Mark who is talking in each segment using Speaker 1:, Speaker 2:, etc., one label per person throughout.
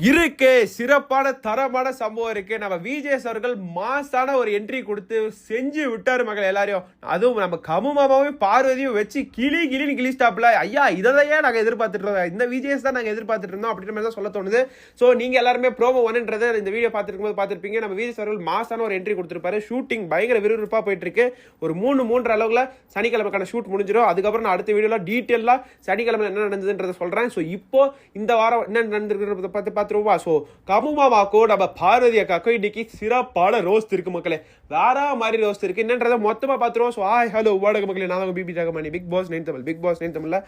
Speaker 1: இருக்கு சிறப்பான தரமான சம்பவம் இருக்கு. நம்ம விஜேஸ் அவர்கள் மாசான ஒரு என்ட்ரி கொடுத்து செஞ்சு விட்டாரு மகள் எல்லாரையும். அதுவும் நம்ம கமுமாமாவும் பார்வதியும் வச்சு கிளி கிளின்னு கிளிஸ்டாப்ல ஐயா இதையே நாங்கள் எதிர்பார்த்துட்டு இருந்தோம். இந்த விஜேஸ் தான் நாங்கள் எதிர்பார்த்துட்டு இருந்தோம் அப்படின்ற மாதிரி தான் சொல்ல தோணுது. ஸோ நீங்க எல்லாருமே ப்ரோமோ ஒன்ன்றது இந்த வீடியோ பார்த்துருக்கும் போது பார்த்துருப்பீங்க. நம்ம விஜேஸ் அவர்கள் மாசான ஒரு என்ட்ரி கொடுத்துருப்பாரு. ஷூட்டிங் பயங்கர விறுவிறுப்பாக போயிட்டு இருக்கு ஒரு மூணு மூன்று அளவுல சனிக்கிழமைக்கான ஷூட் முடிஞ்சிடும் அதுக்கப்புறம் நான் அடுத்த வீடியோல டீட்டெயிலாக சனிக்கிழமை என்ன நடந்ததுன்றதை சொல்றேன். ஸோ இப்போ இந்த வாரம் என்ன நடந்திருக்கிறத பார்த்து பார்த்துருவா ஸோ கமுமாமாக்கோ நம்ம பார்வதி அக்காக்கோ இன்னைக்கு சிறப்பான ரோஸ்ட் இருக்கு மக்களே. வேற மாதிரி ரோஸ்ட் இருக்கு. என்னன்றதை மொத்தமாக பார்த்துருவோம். ஸோ ஹாய் ஹலோ ஊடக மக்களே. நான் தான் BB Jagamani. Bigg Boss nine Tamil Bigg Boss nine தமிழ்ல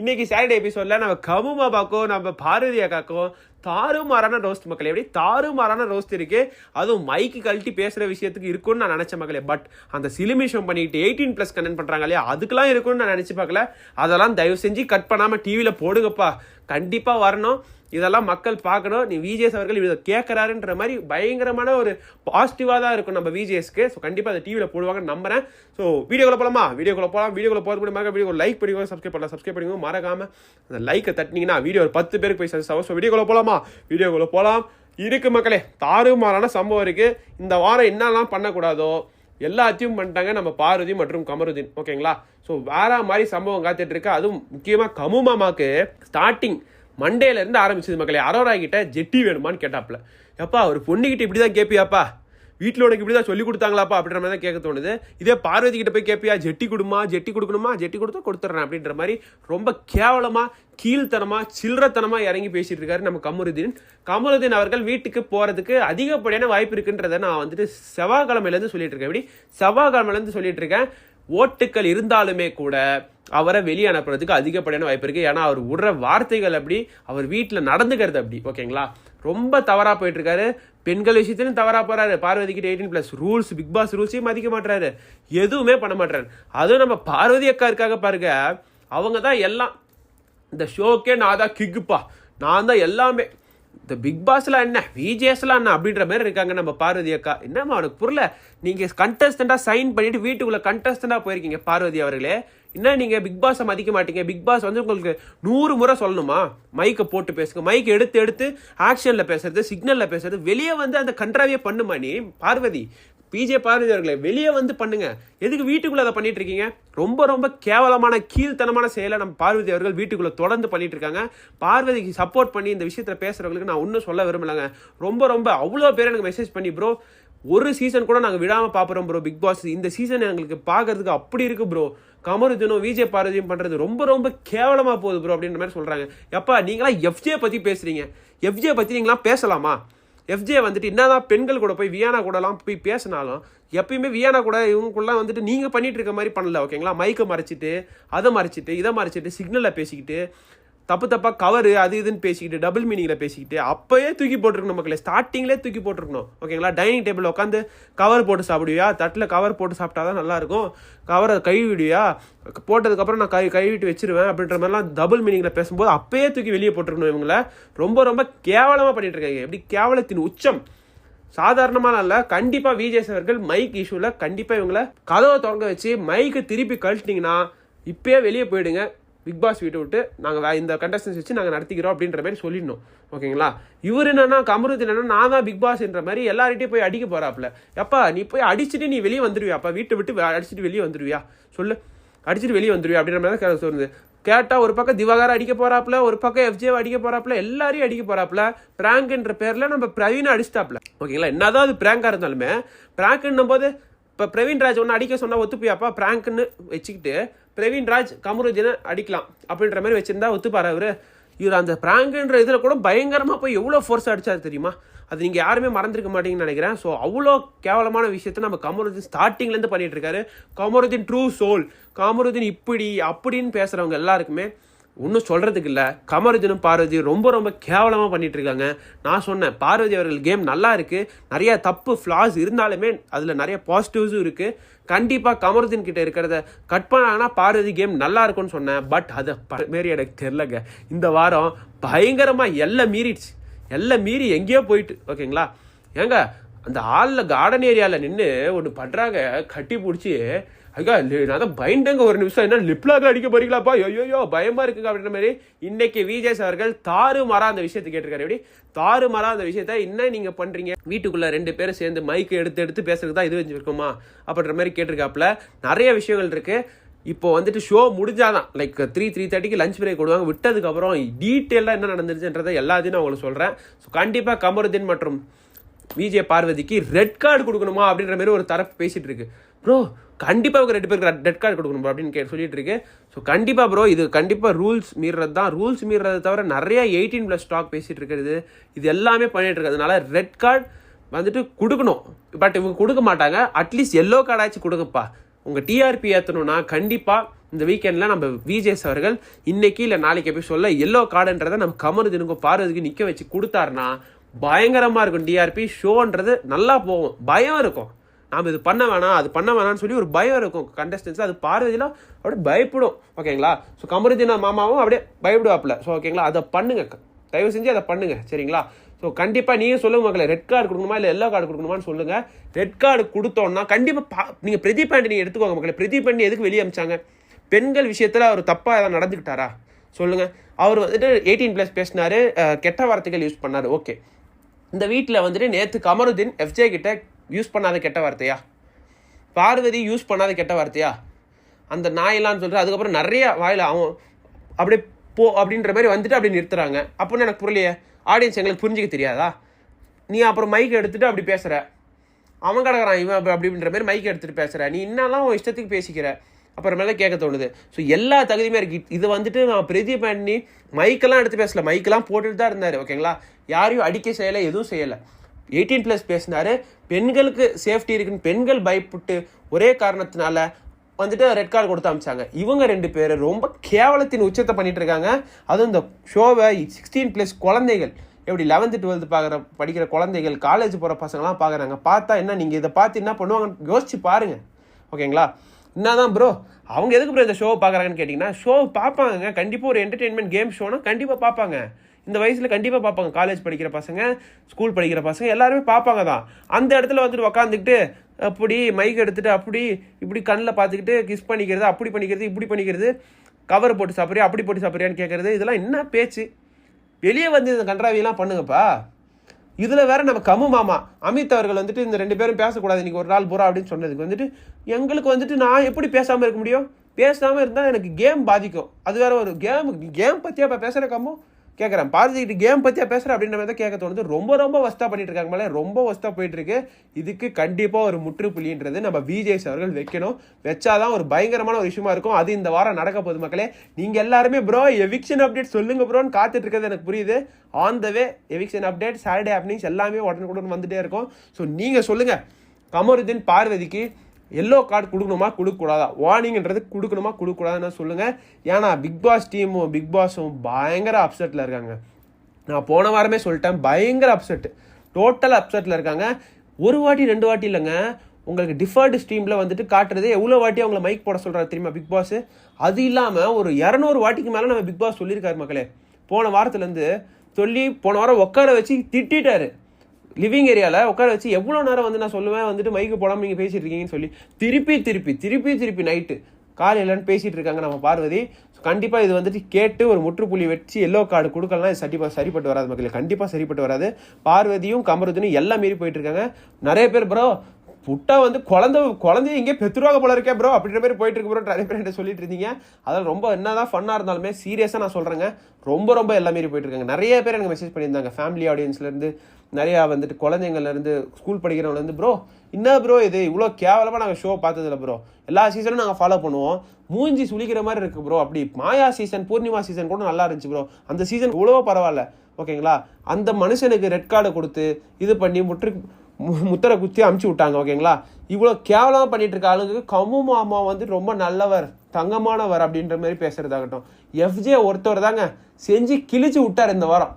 Speaker 1: இன்னைக்கு சாட்டர்டே எபிசோட்ல நம்ம கமுமாபாக்கோ நம்ம பார்வதி அக்காக்கோ தாறுமாறான ரோஸ்ட் மக்களே எப்படி தாறுமாறான ரோஸ்ட் இருக்கு அதுவும் மைக்கு கழட்டி பேசுற விஷயத்துக்கு இருக்கும்னு நான் நினைச்ச மக்களே. பட் அந்த சிலிமிஷம் பண்ணிட்டு எயிட்டீன் பிளஸ் கண்டென்ட் பண்றாங்க இல்லையா அதுக்கெல்லாம் இருக்கும்னு நான் நினைச்சு பார்க்கல. அதெல்லாம் தயவு செஞ்சு கட் பண்ணாம டிவியில போடுங்கப்பா. கண்டிப்பா வரணும். இதெல்லாம் மக்கள் பார்க்கணும். நீ விஜேஸ் அவர்கள் இதை கேட்கறாருன்ற மாதிரி பயங்கரமான ஒரு பாசிட்டிவாக தான் இருக்கும் நம்ம விஜேஸ்க்கு ஸோ கண்டிப்பாக அதை டிவியில் போடுவாங்கன்னு நம்புறேன். ஸோ வீடியோக்குள்ள போகலாமா வீடியோக்குள்ள போகலாம் வீடியோக்குள்ள போகிறது முடியுமா வீடியோ லைக் பண்ணிக்கோங்க சப்ஸ்கிரைப் பண்ணலாம். சப்ஸ்கிரைப் பண்ணிக்கோங்க. மறக்காமல் அந்த லைக்கை தட்டினீங்கன்னா வீடியோ ஒரு பத்து பேருக்கு போய் சஜஸ்ட் ஆகும் ஸோ வீடியோக்குள்ள போகலாமா வீடியோக்குள்ள போகலாம் இருக்கு மக்களே தாறுமாறான சம்பவம் இருக்கு. இந்த வாரம் என்னெல்லாம் பண்ணக்கூடாதோ எல்லாத்தையும் பண்ணிட்டாங்க நம்ம பார்வதி மற்றும் கமருதீன். ஓகேங்களா? ஸோ வேற மாதிரி சம்பவம் காத்துட்டு இருக்கு. அதுவும் முக்கியமாக கமு மாமாக்கு ஸ்டார்டிங் மண்டேல இருந்து ஆரம்பிச்சது மக்களே. அரோரா கிட்ட ஜெட்டி வேணுமான்னு கேட்டாப்ல எப்பா ஒரு பொண்ணுக்கிட்ட இப்படி தான் கேட்பியாப்பா வீட்டில் உனக்கு இப்படி தான் சொல்லி கொடுத்தாங்களாப்பா அப்படின்ற மாதிரி தான் கேட்க தோணுது. இதே பார்வதி கிட்ட போய் கேட்பியா ஜெட்டி கொடுமா ஜெட்டி கொடுக்கணுமா? ஜெட்டி கொடுத்தா கொடுத்துட்றேன் அப்படின்ற மாதிரி ரொம்ப கேவலமாக கீழ்த்தனமாக சில்லறத்தனமாக இறங்கி பேசிட்டு இருக்காரு நம்ம கமருதீன். கமருதீன் அவர்கள் வீட்டுக்கு போகிறதுக்கு அதிகப்படியான வாய்ப்பு இருக்குன்றதை நான் வந்துட்டு செவ்வாய்க்கிழமையிலேருந்து சொல்லிட்டு இருக்கேன். எப்படி? செவ்வாய்க்கிழமையிலேருந்து சொல்லிட்டு இருக்கேன். ஓட்டுக்கள் இருந்தாலுமே கூட அவரை வெளியே அனுப்புறதுக்கு அதிகப்படியான வாய்ப்பு இருக்குது ஏன்னா அவர் விடுற வார்த்தைகள் அப்படி அவர் வீட்டில் நடந்துக்கிறது அப்படி. ஓகேங்களா? ரொம்ப தவறாக போயிட்டுருக்காரு. பெண்கள் விஷயத்திலும் தவறாக போகிறாரு பார்வதி கிட்ட எயிட்டீன் ரூல்ஸ் பிக் பாஸ் ரூல்ஸையும் மதிக்க மாட்டாரு எதுவுமே பண்ண மாட்டுறாரு அதுவும் நம்ம பார்வதி அக்கா இருக்காக பாருங்க. அவங்க தான் எல்லாம் இந்த ஷோக்கே நான் தான் கிக்குப்பா. நான் தான் எல்லாமே இந்த பிக் பாஸ்லாம் என்ன? விஜேஸ்லாம் என்ன அப்படின்ற மாதிரி இருக்காங்க நம்ம பார்வதி அக்கா. என்னம்மா அவனுக்கு புரியல? நீங்கள் கண்டஸ்டண்ட்டாக சைன் பண்ணிட்டு வீட்டுக்குள்ளே கண்டஸ்டண்ட்டாக போயிருக்கீங்க பார்வதி அவர்களே. என்ன நீங்கள் பிக் பாஸை மதிக்க மாட்டீங்க? பிக் பாஸ் வந்து உங்களுக்கு நூறு முறை சொல்லணுமா? மைக்கை போட்டு பேசுங்க. மைக்கை எடுத்து எடுத்து ஆக்ஷனில் பேசுறது சிக்னலில் பேசுறது வெளியே வந்து அந்த கன்றாவே பண்ணுமா நீ? பார்வதி பிஜே பார்வதி அவர்களை வெளியே வந்து பண்ணுங்க. எதுக்கு வீட்டுக்குள்ள அதை பண்ணிட்டு இருக்கீங்க? ரொம்ப ரொம்ப கேவலமான கீழ்த்தனமான செயலை நம்ம பார்வதி அவர்கள் வீட்டுக்குள்ள தொடர்ந்து பண்ணிட்டு இருக்காங்க. பார்வதிக்கு சப்போர்ட் பண்ணி இந்த விஷயத்துல பேசுறவங்களுக்கு நான் ஒன்றும் சொல்ல விரும்பலைங்க. ரொம்ப ரொம்ப அவ்வளோ பேர் எனக்கு மெசேஜ் பண்ணி ப்ரோ ஒரு சீசன் கூட நாங்கள் விடாமல் பார்க்குறோம் ப்ரோ பிக் பாஸ் இந்த சீசன் எங்களுக்கு பார்க்கறதுக்கு அப்படி இருக்கு ப்ரோ கமருதனும் விஜய் பாரதியும் பண்ணுறது ரொம்ப ரொம்ப கேவலமாக போகுது ப்ரோ அப்படின்ற மாதிரி சொல்கிறாங்க எப்பா நீங்களாம் எஃப்ஜே பற்றி பேசுறீங்க. எஃப்ஜே பற்றி நீங்களாம் பேசலாமா? எஃப்ஜே வந்துட்டு என்னதான் பெண்கள் கூட போய் வியானா கூடலாம் போய் பேசினாலும் எப்பயுமே வியானா கூட இவங்களுக்குலாம் வந்துட்டு நீங்கள் பண்ணிட்டு இருக்க மாதிரி பண்ணல ஓகேங்களா? மைக்கை மறைச்சிட்டு அதை மறைச்சிட்டு இதை மறைச்சிட்டு சிக்னலில் பேசிக்கிட்டு தப்பு தப்பாக கவரு அது இதுன்னு பேசிக்கிட்டு டபுள் மீனிங்கில் பேசிக்கிட்டு அப்போயே தூக்கி போட்டிருக்கணும் மக்களே. ஸ்டார்டிங்லேயே தூக்கி போட்டிருக்கணும். ஓகேங்களா டைனிங் டேபிள் உட்காந்து கவர் போட்டு சாப்பிடுவியா? தட்டில் கவர் போட்டு சாப்பிட்டா தான் நல்லாயிருக்கும். கவரை கழுவிடுவியா? போட்டதுக்கப்புறம் நான் கை கழுவிட்டு வச்சிருவேன் அப்படின்ற மாதிரிலாம் டபுள் மீனிங்கில் பேசும்போது அப்போயே தூக்கி வெளியே போட்டிருக்கணும் இவங்கள. ரொம்ப ரொம்ப கேவலமாக பண்ணிட்டு இருக்காங்க. எப்படி? கேவலத்தின் உச்சம். சாதாரணமாக இல்ல. கண்டிப்பாக விஜய் அவர்கள் மைக் இஷ்யூல கண்டிப்பாக இவங்கள கதவை திறங்க வச்சு மைக்கை திருப்பி கழட்டினீங்கன்னா இப்பயே வெளியே போயிடுங்க. பிக் பாஸ் வீட்டை விட்டு நாங்கள் இந்த கண்டஸ்டன்ஸ் வச்சு நாங்கள் நடத்திக்கிறோம் அப்படின்ற மாதிரி சொல்லிடணும். ஓகேங்களா? இவர் என்னன்னா கமருத் என்னன்னா நான் தான் பிக் பாஸ்ன்ற மாதிரி எல்லார்கிட்டையும் போய் அடிக்க போகிறாப்புல எப்பா நீ போய் அடிச்சுட்டு நீ வெளியே வந்துடுவியாப்பா வீட்டை விட்டு அடிச்சுட்டு வெளியே வந்துடுவியா சொல்லு. அடிச்சுட்டு வெளியே வந்துடுவியா அப்படின்ற மாதிரி தான் சொல்லுது. கேட்டால் ஒரு பக்கம் திவாகர் அடிக்க போகிறாப்புல ஒரு பக்கம் எஃப்ஜே அடிக்க போகிறாப்புல எல்லாரையும் அடிக்க போகிறாப்புல பிராங்க்ன்ற பேரில் நம்ம பிரவீனை அடிச்சிட்டாப்ல ஓகேங்களா? என்னதான் அது பிராங்காக இருந்தாலுமே பிராங்க்ன்னும் போது இப்போ பிரவீன் ராஜ் ஒன்று அடிக்க சொன்னால் ஒத்துப்பியாப்பா? பிராங்க்னு வச்சுக்கிட்டு பிரவீன் ராஜ் கமருஜனை அடிக்கலாம் அப்படின்ற மாதிரி வச்சுருந்தா ஒத்துப்பார் அவர் இவர் அந்த பிராங்குன்ற இதில் கூட பயங்கரமாக போய் எவ்வளோ ஃபோர்ஸ் அடித்தார் தெரியுமா? அது நீங்கள் யாருமே மறந்துருக்க மாட்டீங்கன்னு நினைக்கிறேன். ஸோ அவ்வளோ கேவலமான விஷயத்தை நம்ம கமருதீன் ஸ்டார்டிங்லேருந்து பண்ணிகிட்ருக்காரு இருக்காரு. கமருதீன் ட்ரூ சோல் கமருதீன் இப்படி அப்படின்னு பேசுகிறவங்க எல்லாருக்குமே ஒன்றும் சொல்கிறதுக்கு இல்லை. கமருஜனும் பார்வதி ரொம்ப ரொம்ப கேவலமாக பண்ணிட்டு இருக்காங்க நான் சொன்னேன் பார்வதி அவர்கள் கேம் நல்லா இருக்குது நிறைய தப்பு ஃப்ளாஸ் இருந்தாலுமே அதில் நிறைய பாசிட்டிவ்ஸும் இருக்குது கண்டிப்பாக கமருதீன் கிட்ட இருக்கிறத கட் பண்ணாங்கன்னா பார்வதி கேம் நல்லா இருக்கும்னு சொன்னேன். பட் அதை ப- மாரி எனக்கு தெரிலங்க. இந்த வாரம் பயங்கரமாக எல்லாம் மீறிடுச்சு. எல்லாம் மீறி எங்கேயோ போயிட்டு ஓகேங்களா? ஏங்க அந்த ஆளில் கார்டன் ஏரியாவில் நின்று ஒன்று பண்ணுறாங்க கட்டி பிடிச்சி ஐயா நான் தான் பயந்தங்க. ஒரு நிமிஷம். என்ன லிப்லாக அடிக்க போறீங்களாப்பா? ஐயோயோ பயமா இருக்குங்க அப்படின்ற மாதிரி இன்னைக்கு விஜய் அவர்கள் தாறு மாறா அந்த விஷயத்தை கேட்டிருக்காரு. எப்படி? தாறு மாறா அந்த விஷயத்த என்ன நீங்க பண்றீங்க? வீட்டுக்குள்ள ரெண்டு பேரும் சேர்ந்து மைக் எடுத்து எடுத்து பேசுறது தான் இது வச்சிருக்குமா? அப்படின்ற மாதிரி கேட்டிருக்காப்புல. நிறைய விஷயங்கள் இருக்கு. இப்போ வந்துட்டு ஷோ முடிஞ்சாதான் லைக் த்ரீ த்ரீ தேர்ட்டிக்கு லஞ்ச் பிரேக் விடுவாங்க விட்டதுக்கப்புறம் டீட்டெயிலாக என்ன நடந்துருச்சுன்றதை எல்லாத்தையும் நான் உங்களுக்கு சொல்கிறேன் ஸோ கண்டிப்பாக கமருதீன் மற்றும் விஜய் பார்வதிக்கு ரெட் கார்டு கொடுக்கணுமா அப்படின்ற மாதிரி ஒரு தரப்பு பேசிகிட்டு இருக்கு. ப்ரோ கண்டிப்பாக இவங்க ரெண்டு பேருக்கு ரெட் கார்டு கொடுக்கணும் ப்ரோ அப்படின்னு கே சொல்லிட்டு இருக்கேன். ஸோ கண்டிப்பாக ப்ரோ இது கண்டிப்பாக ரூல்ஸ் மீறது தான். ரூல்ஸ் மீறதை தவிர நிறைய எயிட்டீன் ப்ளஸ் ஸ்டாக் பேசிகிட்டு இருக்கிறது. இது எல்லாமே பண்ணிகிட்டு இருக்கிறதுனால ரெட் கார்டு வந்துட்டு கொடுக்கணும். பட் இவங்க கொடுக்க மாட்டாங்க. அட்லீஸ்ட் எல்லோ கார்டாச்சும் கொடுங்கப்பா. உங்கள் டிஆர்பி ஏற்றணும்னா கண்டிப்பாக இந்த வீக்கெண்டில் நம்ம விஜேஸ் அவர்கள் இன்றைக்கி இல்லை நாளைக்கு எபிசோடில் எல்லோ கார்டுன்றதை நம்ம கமருதினுக்கும் பார்வதிக்கு நிற்க வச்சு கொடுத்தாருன்னா பயங்கரமாக இருக்கும். டிஆர்பி ஷோன்றது நல்லா போகும். பயம் இருக்கும். நாம் இது பண்ண வேணாம் அது பண்ண வேணாம்னு சொல்லி ஒரு பயம் இருக்கும். கண்டஸ்டன்ஸ் அது பார்வதினா அப்படியே பயப்படும். ஓகேங்களா? ஸோ கமருதீனா மாமாவும் அப்படியே பயப்படுவாப்புல. ஸோ ஓகேங்களா? அதை பண்ணுங்க. தயவு செஞ்சு அதை பண்ணுங்க. சரிங்களா? ஸோ கண்டிப்பாக நீங்கள் சொல்லுங்க மக்களே. ரெட் கார்டு கொடுக்கணுமா இல்லை எல்லோ கார்டு கொடுக்கணுமான்னு சொல்லுங்கள் ரெட் கார்டு கொடுத்தோன்னா கண்டிப்பாக நீங்கள் பிரதீப் ஆண்டி நீங்கள் எடுத்துக்கோங்க மக்களே. பிரதீப் ஆண்டி எதுக்கு வெளியே அமிச்சாங்க? பெண்கள் விஷயத்தில் அவர் தப்பாக ஏதாவது நடந்துக்கிட்டாரா? சொல்லுங்கள் அவர் வந்துட்டு எயிட்டீன் ப்ளஸ் பேசினாரு. கெட்ட வார்த்தைகள் யூஸ் பண்ணார். ஓகே இந்த வீட்டில் வந்துட்டு நேற்று கமருதீன் எஃப்ஜே கிட்ட யூஸ் பண்ணாத கெட்ட வார்த்தையா? பார்வதி யூஸ் பண்ணாத கெட்ட வார்த்தையா? அந்த நாயெல்லாம் சொல்லிட்டு அதுக்கப்புறம் நிறைய வாயில் அவன் அப்படியே போ அப்படின்ற மாதிரி வந்துட்டு அப்படி நிறுத்துறாங்க. அப்படின்னு எனக்கு புரியலையே? ஆடியன்ஸ் எங்களுக்கு புரிஞ்சிக்க தெரியாதா? நீ அப்புறம் மைக் எடுத்துட்டு அப்படி பேசுகிற அவன் கிடக்குறான் இவன் அப்படி அப்படின்ற மாதிரி மைக் எடுத்துகிட்டு பேசுகிற நீ இன்னெல்லாம் உன் இஷ்டத்துக்கு பேசிக்கிற? அப்புறமேல கேட்க தோணுது. ஸோ எல்லா தகுதியுமே இருக்குது இது வந்துட்டு நான் பிரதி பண்ணி மைக்கெல்லாம் எடுத்து பேசல. மைக்கெல்லாம் போட்டுட்டு தான் இருந்தார் ஓகேங்களா யாரையும் அடிக்க செய்யலை எதுவும் செய்யலை. எயிட்டீன் ப்ளஸ் பேசினாரு. பெண்களுக்கு சேஃப்டி இருக்குன்னு பெண்கள் பயப்பட்டு ஒரே காரணத்தினால வந்துட்டு ரெட் கார்டு கொடுத்து அமிச்சாங்க. இவங்க ரெண்டு பேர் ரொம்ப கேவலத்தின் உச்சத்தை பண்ணிட்டு இருக்காங்க. அதுவும் இந்த ஷோவை சிக்ஸ்டீன் ப்ளஸ் குழந்தைகள் எப்படி லெவன்த்து டுவெல்த்து பார்க்குற படிக்கிற குழந்தைகள் காலேஜ் போகிற பசங்களாம் பார்க்குறாங்க பார்த்தா என்ன நீங்கள் இதை பார்த்து என்ன பண்ணுவாங்கன்னு யோசிச்சு பாருங்க. ஓகேங்களா? என்ன தான் ப்ரோ அவங்க எதுக்கு ப்ரோ இந்த ஷோவை பார்க்குறாங்கன்னு கேட்டிங்கன்னா ஷோ பார்ப்பாங்க கண்டிப்பாக ஒரு என்டர்டெயின்மெண்ட் கேம் ஷோனா கண்டிப்பாக பார்ப்பாங்க. இந்த வயசில் கண்டிப்பாக பார்ப்பாங்க காலேஜ் படிக்கிற பசங்க ஸ்கூல் படிக்கிற பசங்க எல்லாருமே பார்ப்பாங்க தான். அந்த இடத்துல வந்துட்டு உக்காந்துக்கிட்டு அப்படி மைக் எடுத்துகிட்டு அப்படி இப்படி கண்ணில் பார்த்துக்கிட்டு கிஸ் பண்ணிக்கிறது அப்படி பண்ணிக்கிறது இப்படி பண்ணிக்கிறது கவர் போட்டு சாப்பிட்றியா அப்படி போட்டு சாப்பிட்றியான்னு கேட்குறது இதெல்லாம் என்ன பேச்சு? வெளியே வந்து இந்த கன்றாவியெல்லாம் பண்ணுங்கப்பா. இதில் வேற நம்ம கமு மாமா அமித் அவர்கள் வந்துட்டு இந்த ரெண்டு பேரும் பேசக்கூடாது இன்னைக்கு ஒரு நாள் பூரா அப்படின்னு சொன்னதுக்கு வந்துட்டு எங்களுக்கு வந்துட்டு நான் எப்படி பேசாமல் இருக்க முடியும்? பேசாமல் இருந்தால் எனக்கு கேம் பாதிக்கும். அது வேற ஒரு கேம் கேம் பற்றியா இப்போ பேசுகிற கம்மோ கேட்குறேன் பார்த்துக்கிட்டு கேம் பற்றியா பேசுகிறேன் அப்படின்ற மாதிரி தான் கேட்க தோணுது. ரொம்ப ரொம்ப வஸ்தா பண்ணிட்டு இருக்காங்க மேலே. ரொம்ப வஸ்தா போயிட்டு இருக்கு இதுக்கு கண்டிப்பாக ஒரு முற்றுப்புள்ளின்றது நம்ம விஜேஸ் அவர்கள் வைக்கணும். வச்சாதான் ஒரு பயங்கரமான ஒரு விஷயமா இருக்கும். அது இந்த வாரம் நடக்க போகுது மக்களே. நீங்கள் எல்லாருமே ப்ரோ எவிக்ஷன் அப்டேட் சொல்லுங்க ப்ரோன்னு காத்துட்டு இருக்கிறது எனக்கு புரியுது. On the way eviction update Saturday openings எல்லாமே உடனுக்குடன் வந்துட்டே இருக்கும். ஸோ நீங்கள் சொல்லுங்கள் கமருதீன் பார்வதிக்கு எல்லோ கார்டு கொடுக்கணுமா? கொடுக்கக்கூடாதா? வார்னிங்ன்றது கொடுக்கணுமா? கொடுக்கக்கூடாதுன்னு சொல்லுங்கள் ஏன்னா பிக் பாஸ் டீமும் பிக் பாஸும் பயங்கர அப்செட்டில் இருக்காங்க. நான் போன வாரமே சொல்லிட்டேன் பயங்கர அப்செட் டோட்டல் அப்செட்டில் இருக்காங்க. ஒரு வாட்டி ரெண்டு வாட்டி இல்லைங்க. உங்களுக்கு டிஃபர்டு ஸ்ட்ரீமில் வந்துட்டு காட்டுறது எவ்வளோ வாட்டி அவங்கள மைக் போட சொல்கிறாரு தெரியுமா பிக் பாஸ் அது இல்லாமல் ஒரு இரநூறு வாட்டிக்கு மேலே நம்ம பிக் பாஸ் சொல்லியிருக்காரு மக்களே. போன வாரத்துலேருந்து சொல்லி போன வாரம் உட்கார வச்சு திட்டாரு லிவிங் ஏரியாவில் உட்கார வச்சு எவ்வளோ நேரம் வந்து நான் சொல்லுவேன்? வந்துட்டு மைக்கு போடாமல் நீங்கள் பேசிட்டு இருக்கீங்கன்னு சொல்லி திருப்பி திருப்பி திருப்பி திருப்பி நைட்டு காலையிலன்னு பேசிகிட்டு இருக்காங்க நம்ம பார்வதி. ஸோ கண்டிப்பாக இது வந்துட்டு கேட்டு ஒரு முற்றுப்புள்ளி வச்சு எல்லோ கார்டு கொடுக்கலாம் இது சட்டிப்பா சரிப்பட்டு வராது மக்கள். கண்டிப்பாக சரிப்பட்டு வராது. பார்வதியும் கமருதனும் எல்லாம் மீறி போயிட்டு இருக்காங்க. நிறைய பேர் ப்ரோ புட்டா வந்து குழந்தை குழந்தைய இங்கே பெத்துருவாங்க போல இருக்கே ப்ரோ அப்படின்ற மாதிரி போயிட்டு இருக்கு ப்ரோ நிறைய பேர் என்கிட்ட சொல்லிட்டு இருந்தீங்க. அதெல்லாம் ரொம்ப என்னதான் ஃபன்னாக இருந்தாலுமே சீரியஸாக நான் சொல்கிறேங்க ரொம்ப ரொம்ப எல்லா மாரி போயிட்டு இருக்காங்க. நிறைய பேர் எனக்கு மெசேஜ் பண்ணியிருந்தாங்க. ஃபேமிலி ஆடியன்ஸ்லேருந்து நிறையா வந்துட்டு குழந்தைங்கள்லேருந்து ஸ்கூல் படிக்கிறவங்கலேருந்து ப்ரோ என்ன ப்ரோ இது? இவ்வளோ கேவலமாக நாங்கள் ஷோ பார்த்ததில்ல ப்ரோ எல்லா சீசனும் நாங்கள் ஃபாலோ பண்ணுவோம். மூஞ்சி சுழிக்கிற மாதிரி இருக்குது ப்ரோ அப்படி மாயா சீசன் பூர்ணிமா சீசன் கூட நல்லா இருந்துச்சு ப்ரோ அந்த சீசன் இவ்வளோ பரவாயில்ல. ஓகேங்களா? அந்த மனுஷனுக்கு ரெட் கார்டு கொடுத்து இது பண்ணி முற்று முத்தரை குத்தி அமுச்சு விட்டாங்க ஓகேங்களா? இவ்வளோ கேவலமாக பண்ணிட்டு இருக்க ஆளுங்க கமு மாமா வந்து ரொம்ப நல்லவர் தங்கமானவர் அப்படின்ற மாதிரி பேசுறதாகட்டும். எஃப்ஜே ஒருத்தவர் தாங்க செஞ்சு கிழிச்சு விட்டார் இந்த வாரம்.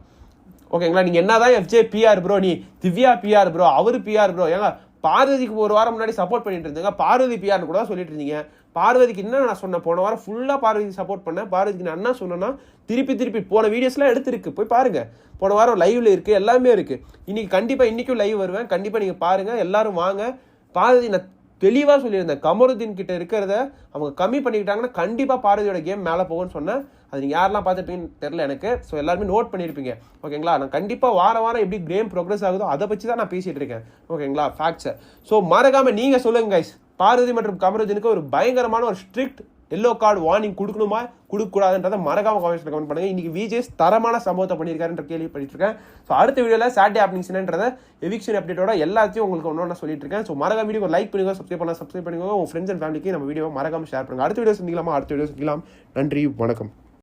Speaker 1: ஓகேங்களா? நீங்கள் என்ன தான் எஃப்ஜே பிஆர் ப்ரோ நீ திவ்யா பிஆர் ப்ரோ அவர் பிஆர் ப்ரோ ஏங்க பார்வதிக்கு ஒரு வாரம் முன்னாடி சப்போர்ட் பண்ணிட்டு இருந்தீங்க பார்வதி பிஆர்னு கூட சொல்லிட்டு இருந்தீங்க. பார்வதிக்கு என்ன நான் சொன்னேன் போன வாரம் ஃபுல்லாக பார்வதிக்கு சப்போர்ட் பண்ணேன். பார்வதிக்கு நான் என்ன சொன்னேன்னா திருப்பி திருப்பி போன வீடியோஸ்லாம் எடுத்திருக்கு. போய் பாருங்கள் போன வாரம் லைவில் இருக்குது எல்லாமே இருக்குது இன்றைக்கி கண்டிப்பாக இன்றைக்கும் லைவ் வருவேன். கண்டிப்பாக நீங்கள் பாருங்கள் எல்லாரும் வாங்க. பார்வதி நான் தெளிவாக சொல்லியிருந்தேன். கமருதீன் கிட்ட இருக்கிறத அவங்க கம்மி பண்ணிக்கிட்டாங்கன்னா கண்டிப்பாக பார்வதியோட கேம் மேலே போகும்னு சொன்னேன். அது நீங்கள் யாரெல்லாம் பார்த்துருப்பீங்கன்னு தெரில எனக்கு. ஸோ எல்லாருமே நோட் பண்ணியிருப்பீங்க. ஓகேங்களா? நான் கண்டிப்பாக வார வாரம் எப்படி கேம் ப்ரோக்ரஸ் ஆகுதோ அதை பற்றி தான் நான் பேசிகிட்டு இருக்கேன். ஓகேங்களா? ஃபேக்ட்ஸை ஸோ மறக்காமல் நீங்கள் சொல்லுங்கள் கைஸ் பார்வதி மற்றும் கமரோஜனுக்கு ஒரு பயங்கரமான ஒரு ஸ்ட்ரிக்ட் எல்லோ கார்டு வார்னிங் கொடுக்கணுமா? கொடுக்கக்கூடாதுன்றதை மறக்காம காமெண்ட்ஸில் கமெண்ட் பண்ணுங்க. இன்னைக்கு விஜேஸ் தரமான சம்பவத்தை பண்ணியிருக்காருன்ற கேள்வி ஸோ அடுத்த வீடியோவில் சாட்டே ஹேப்பனிங்ஸ்ன்றத எவிக்ஷன் அப்டேட்டோட எல்லாத்தையும் உங்களுக்கு ஒன்று ஒன்று சொல்லிட்டு இருக்கேன் ஸோ மறக்காம வீடியோ லைக் பண்ணுங்க சப்ஸ்கிரைப் பண்ணலாம் சப்ஸ்கிரைப் பண்ணுங்க உங்கள் ஃப்ரெண்ட்ஸ் அண்ட் ஃபேமிலிக்கு நம்ம வீடியோ மறக்காம ஷேர் பண்ணுங்க. அடுத்த வீடியோ சந்திக்கலாமா? அடுத்த வீடியோ சந்திக்கலாம். நன்றி வணக்கம்.